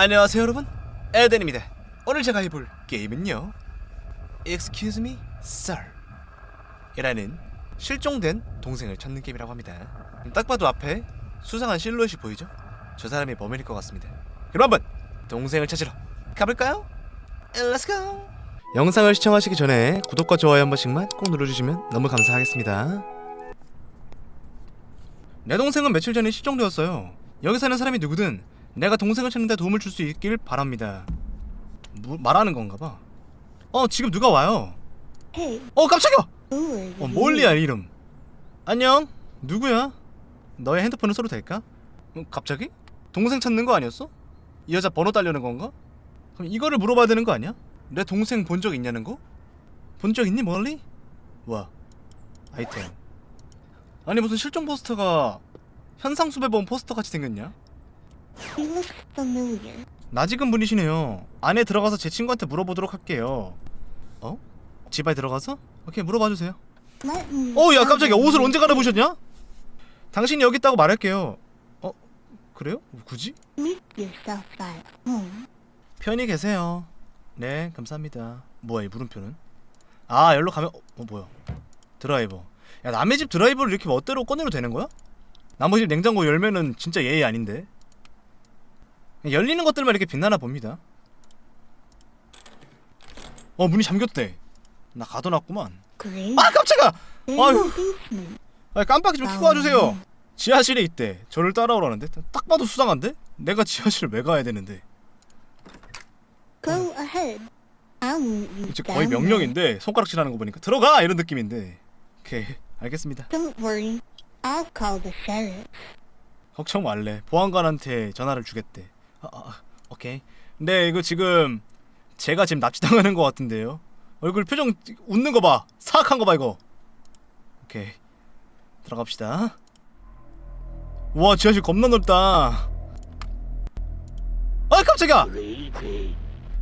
안녕하세요 여러분. 에덴입니다. 오늘 제가 해볼 게임은요. Excuse me, sir. 이라는 실종된 동생을 찾는 게임이라고 합니다. 딱 봐도 앞에 수상한 실루엣이 보이죠? 저 사람이 범인일 것 같습니다. 그럼 한번 동생을 찾으러 가볼까요? Let's go. 영상을 시청하시기 전에 구독과 좋아요 한 번씩만 꼭 눌러주시면 너무 감사하겠습니다. 내 동생은 며칠 전에 실종되었어요. 여기 사는 사람이 누구든 내가 동생을 찾는데 도움을 줄 수 있길 바랍니다. 뭐, 말하는 건가 봐. 어, 지금 누가 와요? 어, 깜짝이야! 어? 몰리야, 이름. 안녕? 누구야? 너의 핸드폰을 써도 될까? 어, 갑자기? 동생 찾는 거 아니었어? 이 여자 번호 따려는 건가? 그럼 이거를 물어봐야 되는 거 아니야? 내 동생 본 적 있냐는 거? 본 적 있니, 멀리? 와, 아이템. 아니, 무슨 실종 포스터가 현상 수배범 포스터 같이 생겼냐? 나지금 분이시네요. 안에 들어가서 제 친구한테 물어보도록 할게요. 어? 집 안에 들어가서? 오케이 물어봐 주세요. 어, 야 깜짝이야. 옷을 언제 갈아보셨냐? 당신이 여기 있다고 말할게요. 어? 그래요? 굳이? 편히 계세요. 네, 감사합니다. 뭐야 이 물음표는? 아, 여기로 가면 어, 어 뭐야? 드라이버. 야, 남의 집 드라이버를 이렇게 멋대로 꺼내도 되는 거야? 남의 집 냉장고 열면은 진짜 예의 아닌데. 열리는 것들만 이렇게 빛나나 봅니다. 어, 문이 잠겼대. 나 가둬놨구만. 아! There's 아유. 아, 깜빡이 좀 켜고 와주세요. 지하실에 있대. 저를 따라오라는데. 딱 봐도 수상한데? 내가 지하실을 왜 가야 되는데? Go ahead. You 이제 거의 there. 명령인데 손가락질 하는 거 보니까 들어가 이런 느낌인데. 오케이 알겠습니다. Don't worry. I'll call the sheriff. 걱정 말래. 보안관한테 전화를 주겠대. 아, 아, 아, 오케이. 근데 이거 지금 제가 지금 납치당하는 것 같은데요. 얼굴 표정 웃는 거 봐. 사악한 거 봐 이거. 오케이 들어갑시다. 와 지하실 겁나 넓다. 아 깜짝이야.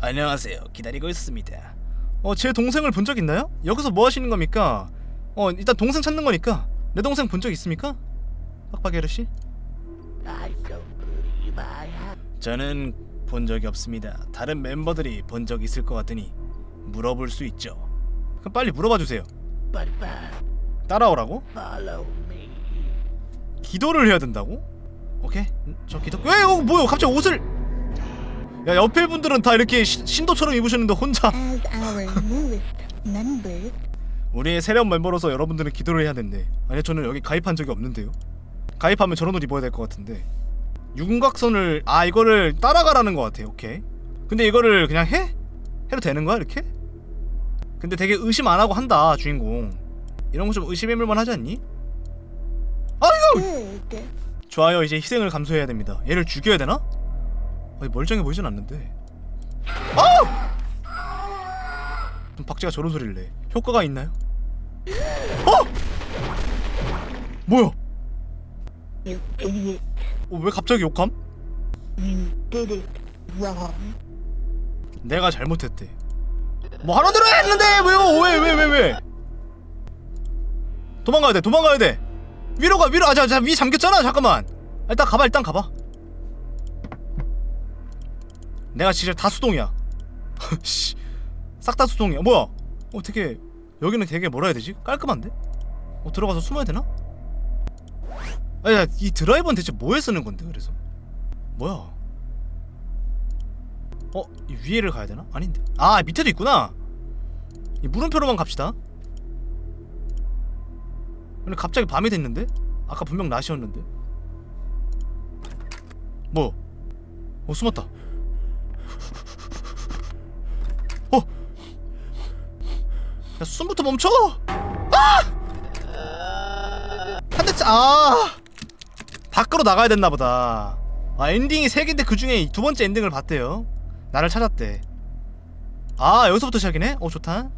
안녕하세요. 기다리고 있습니다. 어, 제 동생을 본 적 있나요? 여기서 뭐 하시는 겁니까? 어, 일단 동생 찾는 거니까. 내 동생 본 적 있습니까? 빡빡이 아저씨? 저는 본 적이 없습니다. 다른 멤버들이 본 적 있을 것 같으니 물어볼 수 있죠. 그럼 빨리 물어봐 주세요. 따라오라고? 기도를 해야 된다고? 오케이. 음, 저 기도. 왜? 어, 뭐야? 갑자기 옷을 야, 옆에 분들은 다 이렇게 시, 신도처럼 입으셨는데 혼자 As our newest member, 우리의 새로운 멤버로서 여러분들은 기도를 해야 된대. 아니 저는 여기 가입한 적이 없는데요. 가입하면 저런 옷 입어야 될 것 같은데. 윤곽선을 아 이거를 따라가라는 것 같아. 오케이. 근데 이거를 그냥 해? 해도 되는 거야 이렇게? 근데 되게 의심 안 하고 한다 주인공. 이런 거 좀 의심해볼 만 하지 않니? 아이고 good. 좋아요 이제 희생을 감수해야 됩니다. 얘를 죽여야 되나? 아니 멀쩡해 보이진 않는데. 아! 좀 박쥐가 저런 소리를 내. 효과가 있나요? 어? 뭐야? 어, 왜 갑자기 욕함? 내가 잘못했대. 뭐 하나 들어 했는데 왜요? 왜왜 왜 왜, 왜? 도망가야 돼. 도망가야 돼. 위로 가 위로. 아자자위 잠겼잖아. 잠깐만. 아, 일단 가봐. 일단 가봐. 내가 진짜 다 수동이야. 씨. 싹다 수동이야. 뭐야? 어 되게 여기는 되게 뭐라 해야 되지? 깔끔한데? 어 들어가서 숨어야 되나? 아야 이 드라이버는 대체 뭐에 쓰는 건데 그래서? 뭐야? 어? 이 위에를 가야 되나? 아닌데 아 밑에도 있구나 이 물음표로만 갑시다 근데 갑자기 밤이 됐는데? 아까 분명 낮이었는데 뭐? 어 숨었다 어! 야 숨부터 멈춰! 아! 한대 차! 아! 밖으로 나가야 됐나 보다 아 엔딩이 세 개인데 그 중에 두 번째 엔딩을 봤대요 나를 찾았대. 아 여기서부터 시작이네? 어 좋다.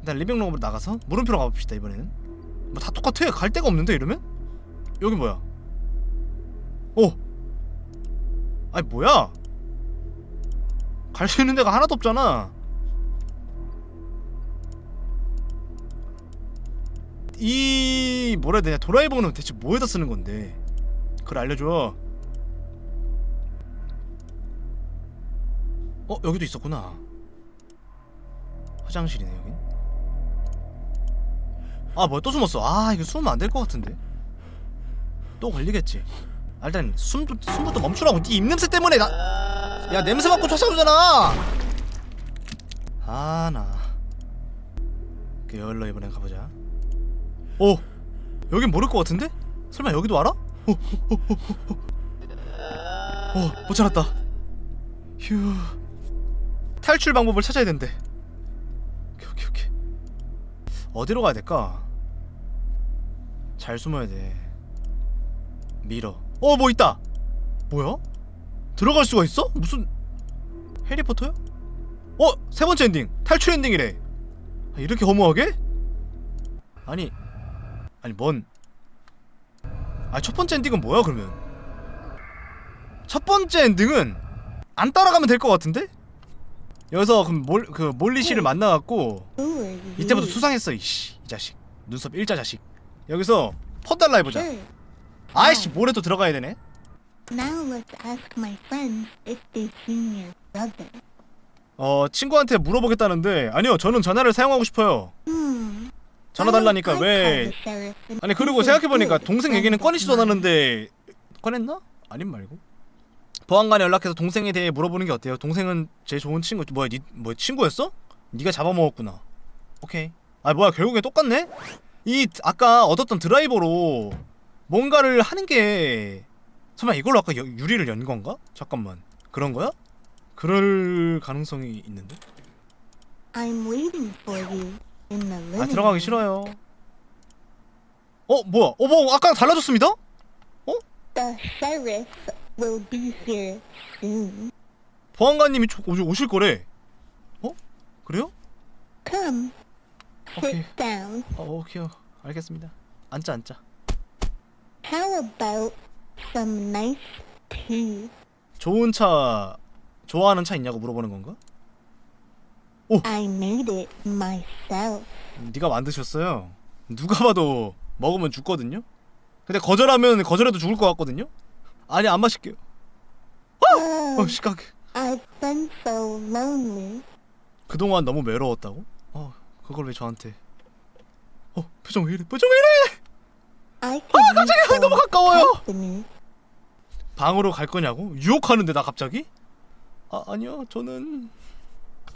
일단 리빙룸으로 나가서 물음표로 가봅시다 이번에는. 뭐 다 똑같아. 갈 데가 없는데 이러면? 여기 뭐야? 오. 아니 뭐야? 갈 수 있는 데가 하나도 없잖아. 이 뭐라 해야 되냐 드라이버는 대체 뭐에다 쓰는 건데? 그걸 알려줘. 어 여기도 있었구나. 화장실이네 여긴. 아 뭐야 또 숨었어. 아 이거 숨으면 안 될 것 같은데. 또 걸리겠지. 아, 일단 숨도 숨부터 멈추라고. 네 입냄새 때문에 나 야 냄새 맡고 쫓아오잖아. 아나. 그 열로 이번엔 가보자. 오 여긴 모를 것 같은데? 설마 여기도 알아? 어, 못 찾았다. 휴. 탈출 방법을 찾아야 된대. 오케이, 오케이, 오케이. 어디로 가야 될까? 잘 숨어야 돼. 밀어. 어, 뭐 있다. 뭐야? 들어갈 수가 있어? 무슨 해리포터야? 어, 세 번째 엔딩. 탈출 엔딩이래. 아, 이렇게 허무하게? 아니, 아니 뭔? 아, 첫 번째 엔딩은 뭐야 그러면? 첫 번째 엔딩은 안 따라가면 될 것 같은데? 여기서 그럼 몰, 그 몰리 씨를 만나갖고 Who are you? 이때부터 수상했어 이씨 이 자식 눈썹 일자 자식 여기서 퍼달라 해보자 Sure. 아이씨 모래 또 들어가야 되네 Now let's ask my friends if they've seen your brother. 어 친구한테 물어보겠다는데 아니요 저는 전화를 사용하고 싶어요 Hmm. 전화 달라니까 왜 아니 그리고 생각해보니까 동생 얘기는 꺼내지도 않았는데 꺼냈나? 아님 말고 보안관에 연락해서 동생에 대해 물어보는 게 어때요? 동생은 제 좋은 친구 뭐야 니 뭐 친구였어? 네가 잡아먹었구나 오케이 아 뭐야 결국에 똑같네? 이 아까 얻었던 드라이버로 뭔가를 하는 게 설마 이걸로 아까 여- 유리를 연 건가? 잠깐만 그런 거야? 그럴 가능성이 있는데? I'm waiting for you 아 들어가기 room. 싫어요 어 뭐야 어뭐 아까 달라졌습니다? The sheriff will be here soon. 보안관님이 조- 오- 오실 거래. 어? 그래요? Come, 오케이. sit down. 어, 오케이. 알겠습니다. 앉자 앉자. How about some nice tea? 좋은 차 좋아하는 차 있냐고 물어보는 건가? I made it myself. 네가 만드셨어요. 누가 봐도 먹으면 죽거든요. 근데 거절하면 거절해도 죽을 것 같거든요. 아니 안 마실게요. Oh, 어 시각. I've been so lonely. 그동안 너무 외로웠다고? 어 그걸 왜 저한테? 어 표정 왜 이래? 표정 왜 이래? I could 갑자기 use 너무 some 가까워요. company. 방으로 갈 거냐고? 유혹하는데 나 갑자기? 아 아니요 저는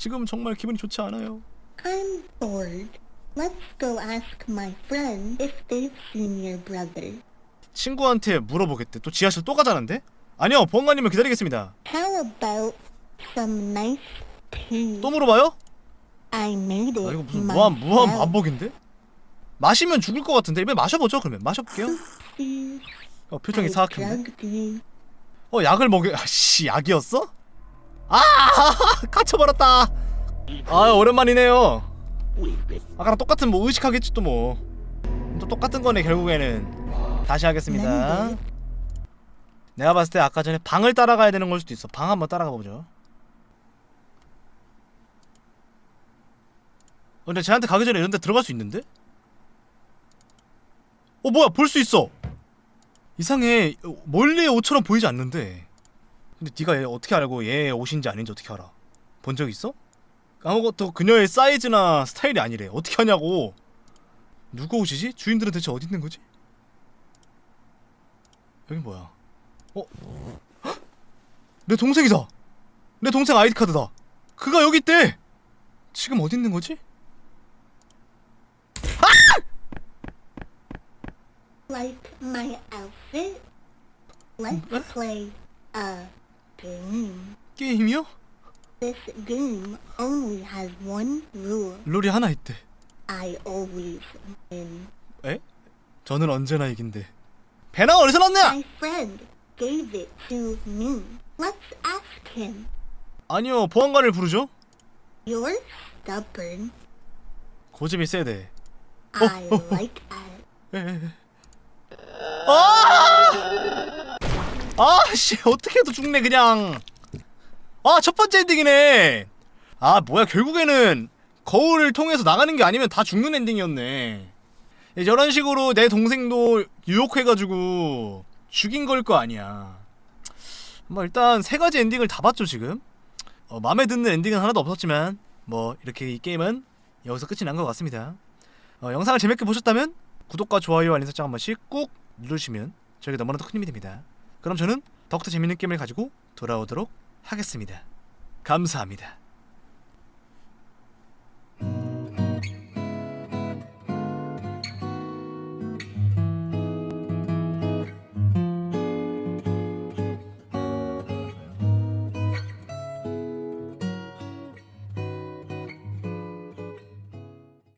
지금 정말 기분이 좋지 않아요. I'm bored. Let's go ask my friend if they've seen your brother. 친구한테 물어보겠대. 또 지하실 또 가자는데? 아니요 보안관님을 기다리겠습니다. How about some nice tea? 또 물어봐요? I made it 아 이거 무슨 무한 무한 myself. 반복인데? 마시면 죽을 것 같은데 이번에 마셔보죠 그러면 마셔볼게요. 어 표정이 I 사악한데? drugged you. 어 약을 먹여 아씨 약이었어? 아 갇혀버렸다. 아 오랜만이네요. 아까랑 똑같은 뭐 의식하겠지 또 뭐. 또 똑같은 거네 결국에는. 다시 하겠습니다. 내가 봤을 때 아까 전에 방을 따라가야 되는 걸 수도 있어. 방 한번 따라가 보죠. 어, 근데 쟤한테 가기 전에 이런 데 들어갈 수 있는데? 어 뭐야 볼 수 있어. 이상해 어, 멀리의 옷처럼 보이지 않는데. 근데 네가 얘 어떻게 알고 얘 옷인지 아닌지 어떻게 알아? 본 적 있어? 아무것도 그녀의 사이즈나 스타일이 아니래. 어떻게 하냐고. 누구 옷이지? 주인들은 대체 어디 있는 거지? 여기 뭐야? 어? 헉! 내 동생이다. 내 동생 아이디 카드다. 그가 여기 있대. 지금 어디 있는 거지? like my outfit? Let's play a game. 게임이요? This game only has one rule. 룰이 하나 있대. I always win. 에? 저는 언제나 이긴대. 배나 어디서 났냐? My friend gave it to me. Let's ask him. 아니요, 보안관을 부르죠. You're stubborn. 고집이 세대. I oh, oh. like that. 에. 아! 아씨 어떻게 해도 죽네 그냥. 아 첫번째 엔딩이네. 아 뭐야 결국에는 거울을 통해서 나가는 게 아니면 다 죽는 엔딩이었네. 저런 식으로 내 동생도 유혹해가지고 죽인 걸 거 아니야. 뭐 일단 세 가지 엔딩을 다 봤죠 지금? 어, 마음에 드는 엔딩은 하나도 없었지만 뭐 이렇게 이 게임은 여기서 끝이 난 것 같습니다. 어, 영상을 재밌게 보셨다면 구독과 좋아요 알림 설정 한 번씩 꾹 누르시면 저에게 너무나도 큰 힘이 됩니다. 그럼 저는 더욱더 재밌는 게임을 가지고 돌아오도록 하겠습니다. 감사합니다.